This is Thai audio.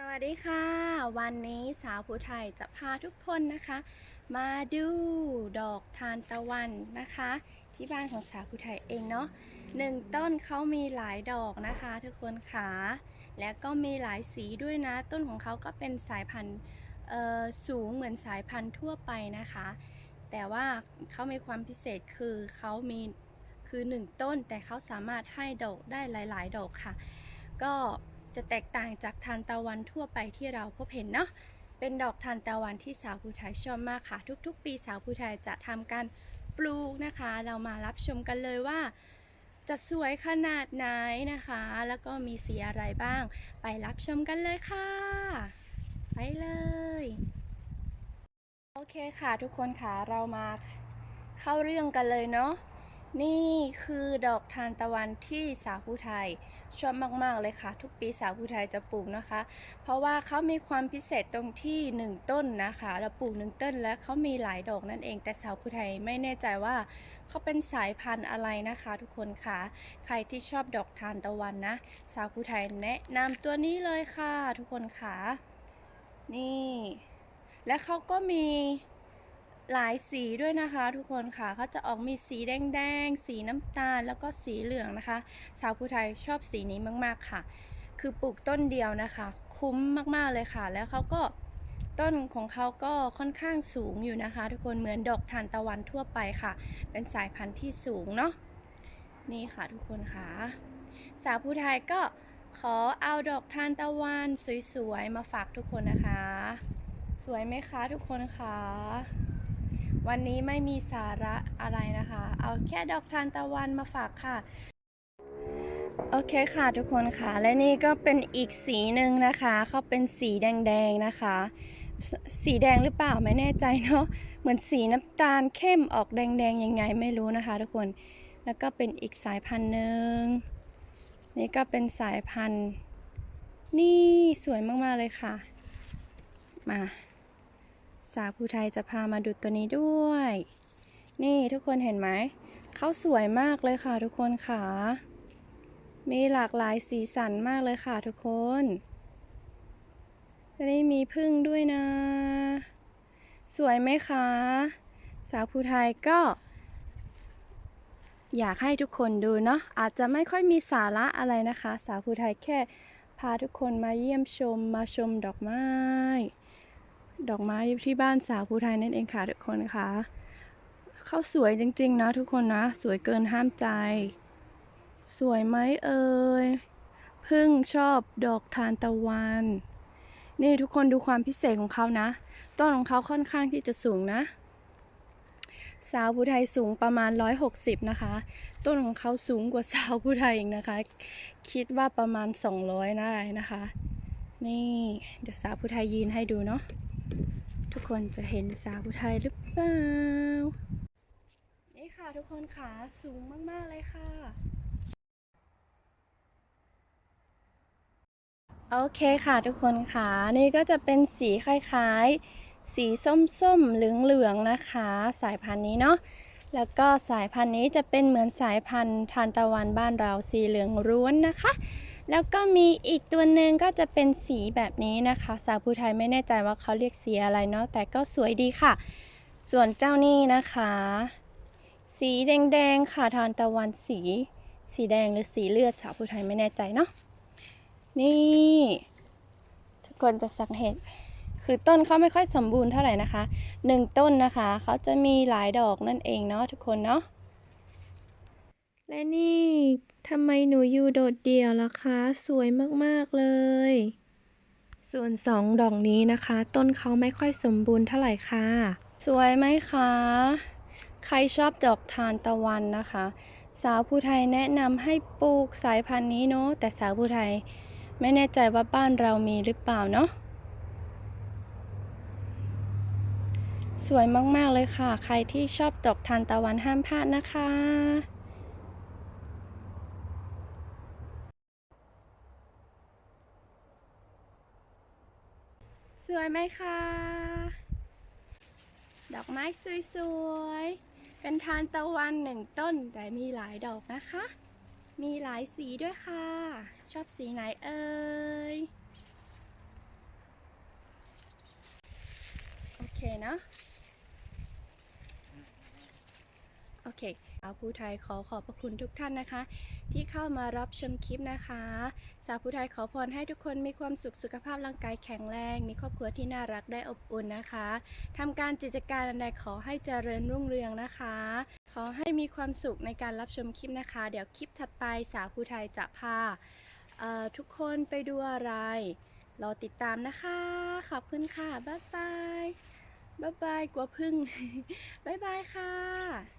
สวัสดีค่ะ วันนี้สาวผู้ไทยจะพาทุกคนนะคะ มาดูดอกทานตะวันนะคะ ที่บ้านของสาวผู้ไทยเองเนาะหนึ่งต้นเขามีหลายดอกนะคะ ทุกคนค่ะและก็มีหลายสีด้วยนะ ต้นของเขาก็เป็นสายพันธุ์เออสูงเหมือนสายพันธุ์ทั่วไปนะคะ แต่ว่าเขามีความพิเศษคือเขามีคือหนึ่งต้นแต่เขาสามารถให้ดอกได้หลาย ๆ ดอกค่ะ ก็ จะแตกต่างจากทานตะวันทั่วไปที่เราพบเห็นเนาะ เป็นดอกทานตะวันที่สาวผู้ไทยชอบมากค่ะ ทุกๆ ปีสาวผู้ไทยจะทำการปลูกนะคะ เรามารับชมกันเลยว่า จะสวยขนาดไหนนะคะ แล้วก็มีสีอะไรบ้าง ไปรับชมกันเลยค่ะ ไปเลยโอเคค่ะทุกคนค่ะเรามาเข้าเรื่องกันเลยเนาะ นี่คือดอกทานตะวันที่สาวผู้ไทยชอบมาก ๆ เลยค่ะ ทุกปีสาวผู้ไทยจะปลูกนะคะ เพราะว่าเขามีความพิเศษตรงที่หนึ่งต้นนะคะ เราปลูกหนึ่งต้นแล้วเขามีหลายดอกนั่นเอง แต่สาวผู้ไทยไม่แน่ใจว่าเขาเป็นสายพันธุ์อะไรนะคะ ทุกคนค่ะ ใครที่ชอบดอกทานตะวันนะ สาวผู้ไทยแนะนำตัวนี้เลยค่ะ ทุกคนค่ะ นี่ และเขาก็มี หลายสีด้วยนะคะ ทุกคนค่ะเขาจะออกมีสีแดงๆ สีน้ำตาลแล้วก็สีเหลืองนะคะ สาวผู้ไทยชอบสีนี้มากๆค่ะ คือปลูกต้นเดียวนะคะ คุ้มมากๆเลยค่ะ แล้วเขาก็ต้นของเขาก็ค่อนข้างสูงอยู่นะคะ ทุกคนเหมือนดอกทานตะวันทั่วไปค่ะ เป็นสายพันธุ์ที่สูงเนาะนี่ค่ะทุกคนค่ะ สาวผู้ไทยก็ขอเอาดอกทานตะวันสวยๆมาฝากทุกคนนะคะ สวยไหมคะทุกคนคะ วันนี้ไม่มีสาระอะไรนะคะ เอาแค่ดอกทานตะวันมาฝากค่ะ โอเคค่ะทุกคนค่ะ และนี่ก็เป็นอีกสีหนึ่งนะคะเขาเป็นสีแดงๆนะคะสสีแดงหรือเปล่าไม่แน่ใจเนาะ เหมือนสีน้ำตาลเข้มออกแดงๆยังไงไม่รู้นะคะ ทุกคน แล้วก็เป็นอีกสายพันธุ์หนึ่ง นี่ก็เป็นสายพันธุ์ นี่สวยมากๆเลยค่ะ มา สาวภูไทยจะพามาดูตัวนี้ด้วย นี่ทุกคนเห็นไหม เขาสวยมากเลยค่ะทุกคนค่ะ มีหลากหลายสีสันมากเลยค่ะทุกคนอันนี้มีพึ่งด้วยนะ สวยไหมคะ สาวภูไทยก็ อยากให้ทุกคนดูเนาะ อาจจะไม่ค่อยมีสาระอะไรนะคะ สาวภูไทยแค่พาทุกคนมาเยี่ยมชมมาชมดอกไม้ ดอกไม้ที่บ้านสาวภูไทยนั่นเองค่ะทุกคนค่ะเขาสวยจริงๆนะทุกคนนะ สวยเกินห้ามใจ สวยไหมเอ่ยพึ่งชอบดอกทานตะวัน นี่ทุกคนดูความพิเศษของเขานะ ต้นของเขาค่อนข้างที่จะสูงนะ สาวผู้ไทยสูงประมาณ 160 นะคะ ต้นของเขาสูงกว่าสาวผู้ไทยอีกนะคะ คิดว่าประมาณ 200ได้นะคะ นี่เดี๋ยวสาวผู้ไทยยืนให้ดูเนาะ ทุกคนจะเห็นสาวผู้ไทยหรือเปล่า นี่ค่ะทุกคนค่ะสูงมาก ๆ เลยค่ะ โอเคค่ะทุกคนค่ะนี่ก็จะเป็นสีคล้ายๆ สีส้มๆ เหลือง ๆ นะคะ สายพันธุ์นี้เนาะแล้วก็สายพันธุ์นี้จะเป็นเหมือนสายพันธุ์ทานตะวันบ้านเราสีเหลืองร้วนนะคะ แล้วก็มีอีกตัวหนึ่งก็จะเป็นสีแบบนี้นะคะ สาวผู้ไทยไม่แน่ใจว่าเขาเรียกสีอะไรเนาะแต่ก็สวยดีค่ะ ส่วนเจ้านี่นะคะ สีแดงๆค่ะทานตะวันสี สีแดงหรือสีเลือดสาวผู้ไทยไม่แน่ใจเนาะนี่ทุกคนจะสังเกตคือต้นเขาไม่ค่อยสมบูรณ์เท่าไหร่นะคะหนึ่งต้นนะคะเขาจะมีหลายดอกนั่นเองเนาะทุกคนเนาะ และนี่ทำไมหนูอยู่โดดเดี่ยวล่ะคะ สวยมากๆเลย ส่วนสองดอกนี้นะคะ ต้นเขาไม่ค่อยสมบูรณ์เท่าไหร่ค่ะ สวยไหมคะ ใครชอบดอกทานตะวันนะคะ สาวผู้ไทยแนะนำให้ปลูกสายพันธุ์นี้เนาะแต่สาวผู้ไทยไม่แน่ใจว่าบ้านเรามีหรือเปล่าเนาะสวยมาก ๆ เลยค่ะ ใครที่ชอบดอกทานตะวันห้ามพลาดนะคะ สวยไหมคะ ดอกไม้สวยๆ เป็นทานตะวันหนึ่งต้น แต่มีหลายดอกนะคะ มีหลายสีด้วยค่ะ ชอบสีไหนเอ่ย โอเคเนาะ เคสาวผู้ไทยขอขอบพระคุณทุกท่านนะคะ ที่เข้ามารับชมคลิปนะคะ สาวผู้ไทยขอพรให้ทุกคนมีความสุขสุขภาพร่างกายแข็งแรง มีครอบครัวที่น่ารักได้อบอุ่นนะคะทำการกิจการอันใดขอให้เจริญรุ่งเรืองนะคะ ขอให้มีความสุขในการรับชมคลิปนะคะ เดี๋ยวคลิปถัดไปสาวผู้ไทยจะพาทุกคนไปดูอะไรรอติดตามนะคะ ขอบคุณค่ะ บ๊ายบาย บ๊ายบาย กลัวพึ่ง บ๊ายบายค่ะ